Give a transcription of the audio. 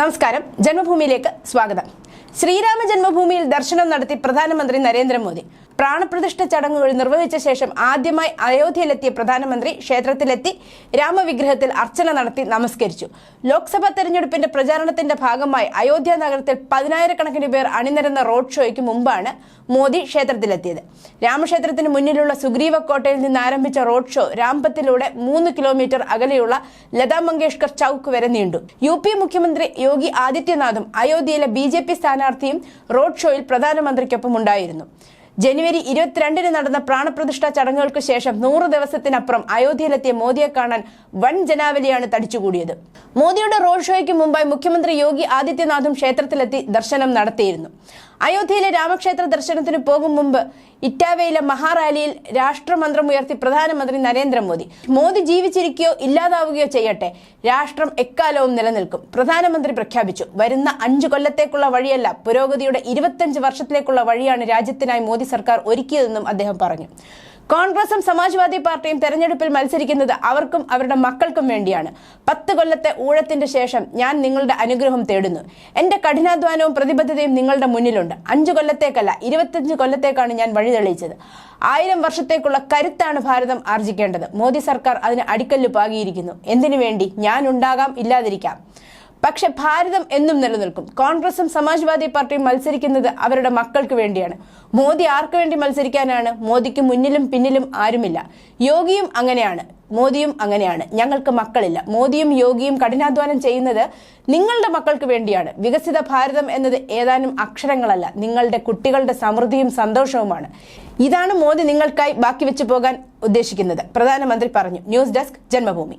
നമസ്കാരം. ജന്മഭൂമിയിലേക്ക് സ്വാഗതം. ശ്രീരാമ ജന്മഭൂമിയിൽ ദർശനം നടത്തി പ്രധാനമന്ത്രി നരേന്ദ്രമോദി. പ്രാണപ്രതിഷ്ഠ ചടങ്ങുകൾ നിർവഹിച്ച ശേഷം ആദ്യമായി അയോധ്യയിലെത്തിയ പ്രധാനമന്ത്രി ക്ഷേത്രത്തിലെത്തി രാമവിഗ്രഹത്തിൽ അർച്ചന നടത്തി നമസ്കരിച്ചു. ലോക്സഭാ തെരഞ്ഞെടുപ്പിന്റെ പ്രചാരണത്തിന്റെ ഭാഗമായി അയോധ്യ നഗരത്തിൽ പതിനായിരക്കണക്കിന് പേർ അണിനിരന്ന റോഡ് ഷോയ്ക്ക് മുമ്പാണ് മോദി ക്ഷേത്രത്തിലെത്തിയത്. രാമക്ഷേത്രത്തിന് മുന്നിലുള്ള സുഗ്രീവ കോട്ടയിൽ നിന്ന് ആരംഭിച്ച റോഡ് ഷോ രാംപത്തിലൂടെ മൂന്ന് കിലോമീറ്റർ അകലെയുള്ള ലതാ മങ്കേഷ്കർ ചൌക്ക് വരെ നീണ്ടു. യു പി മുഖ്യമന്ത്രി യോഗി ആദിത്യനാഥും അയോധ്യയിലെ ബി ജെ പി സ്ഥാനാർത്ഥിയും റോഡ് ഷോയിൽ പ്രധാനമന്ത്രിക്കൊപ്പം ഉണ്ടായിരുന്നു. ജനുവരി ഇരുപത്തിരണ്ടിന് നടന്ന പ്രാണപ്രതിഷ്ഠാ ചടങ്ങുകൾക്ക് ശേഷം നൂറ് ദിവസത്തിനപ്പുറം അയോധ്യയിലെത്തിയ മോദിയെ കാണാൻ വൻ ജനാവലിയാണ് തടിച്ചുകൂടിയത്. മോദിയുടെ റോഡ് ഷോയ്ക്ക് മുമ്പായി മുഖ്യമന്ത്രി യോഗി ആദിത്യനാഥും ക്ഷേത്രത്തിലെത്തി ദർശനം നടത്തിയിരുന്നു. അയോധ്യയിലെ രാമക്ഷേത്ര ദർശനത്തിന് പോകും മുമ്പ് ഇറ്റാവയിലെ മഹാറാലിയിൽ രാഷ്ട്രമന്ത്രം ഉയർത്തി പ്രധാനമന്ത്രി നരേന്ദ്രമോദി. മോദി ജീവിച്ചിരിക്കുകയോ ഇല്ലാതാവുകയോ ചെയ്യട്ടെ രാഷ്ട്രം എക്കാലവും നിലനിൽക്കും. പ്രധാനമന്ത്രി പ്രഖ്യാപിച്ചു വരുന്ന അഞ്ചു കൊല്ലത്തേക്കുള്ള വഴിയല്ല പുരോഗതിയുടെ ഇരുപത്തഞ്ച് വർഷത്തിലേക്കുള്ള വഴിയാണ് രാജ്യത്തിനായി മോദി സർക്കാർ ഒരുക്കിയതെന്നും അദ്ദേഹം പറഞ്ഞു. കോൺഗ്രസും സമാജ്വാദി പാർട്ടിയും തെരഞ്ഞെടുപ്പിൽ മത്സരിക്കുന്നത് അവർക്കും അവരുടെ മക്കൾക്കും വേണ്ടിയാണ്. പത്ത് കൊല്ലത്തെ ഊഴത്തിന്റെ ശേഷം ഞാൻ നിങ്ങളുടെ അനുഗ്രഹം തേടുന്നു. എന്റെ കഠിനാധ്വാനവും പ്രതിബദ്ധതയും നിങ്ങളുടെ മുന്നിലുണ്ട്. അഞ്ചു കൊല്ലത്തേക്കല്ല ഇരുപത്തിയഞ്ച് കൊല്ലത്തേക്കാണ് ഞാൻ വഴി തെളിയിച്ചത് ആയിരം വർഷത്തേക്കുള്ള കരുത്താണ് ഭാരതം ആർജിക്കേണ്ടത്. മോദി സർക്കാർ അതിന് അടിക്കല്ല് പാകിയിരിക്കുന്നു. എന്തിനു വേണ്ടി? ഞാൻ ഉണ്ടാകാം ഇല്ലാതിരിക്കാം. പക്ഷെ ഭാരതം എന്നും നിലനിൽക്കും. കോൺഗ്രസും സമാജ്വാദി പാർട്ടിയും മത്സരിക്കുന്നത് അവരുടെ മക്കൾക്ക് വേണ്ടിയാണ്. മോദി ആർക്ക് വേണ്ടി മത്സരിക്കാനാണ്? മോദിക്ക് മുന്നിലും പിന്നിലും ആരുമില്ല. യോഗിയും അങ്ങനെയാണ്. മോദിയും അങ്ങനെയാണ്. ഞങ്ങൾക്ക് മക്കളില്ല. മോദിയും യോഗിയും കഠിനാധ്വാനം ചെയ്യുന്നത് നിങ്ങളുടെ മക്കൾക്ക് വേണ്ടിയാണ്. വികസിത ഭാരതം എന്നത് ഏതാനും അക്ഷരങ്ങളല്ല. നിങ്ങളുടെ കുട്ടികളുടെ സമൃദ്ധിയും സന്തോഷവുമാണ്. ഇതാണ് മോദി നിങ്ങൾക്കായി ബാക്കി വെച്ചു പോകാൻ ഉദ്ദേശിക്കുന്നത്. പ്രധാനമന്ത്രി പറഞ്ഞു. News desk Janmabhumi.